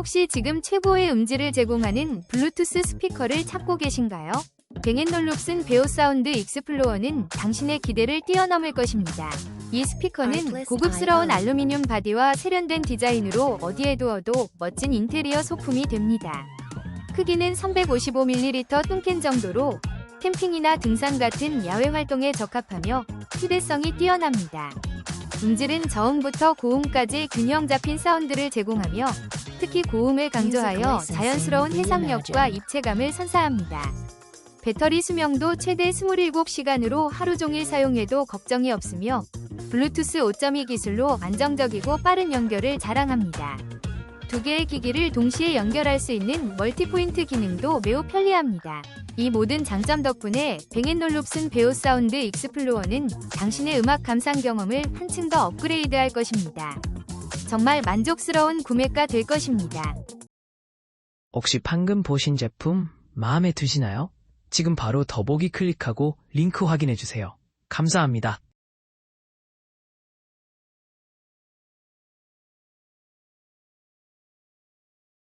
혹시 지금 최고의 음질을 제공하는 블루투스 스피커를 찾고 계신가요? 뱅앤놀룹슨 베오 사운드 익스플로어는 당신의 기대를 뛰어넘을 것입니다. 이 스피커는 고급스러운 알루미늄 바디와 세련된 디자인으로 어디에 두어도 멋진 인테리어 소품이 됩니다. 크기는 355ml 뚱캔 정도로 캠핑이나 등산 같은 야외 활동에 적합하며 휴대성이 뛰어납니다. 음질은 저음부터 고음까지 균형 잡힌 사운드를 제공하며 특히 고음을 강조하여 자연스러운 해상력과 입체감을 선사합니다. 배터리 수명도 최대 27시간으로 하루 종일 사용해도 걱정이 없으며 블루투스 5.2 기술로 안정적이고 빠른 연결을 자랑합니다. 두 개의 기기를 동시에 연결할 수 있는 멀티포인트 기능도 매우 편리합니다. 이 모든 장점 덕분에 뱅앤놀룹슨 베오 사운드 익스플로어는 당신의 음악 감상 경험을 한층 더 업그레이드할 것입니다. 정말 만족스러운 구매가 될 것입니다. 혹시 방금 보신 제품 마음에 드시나요? 지금 바로 더보기 클릭하고 링크 확인해 주세요. 감사합니다.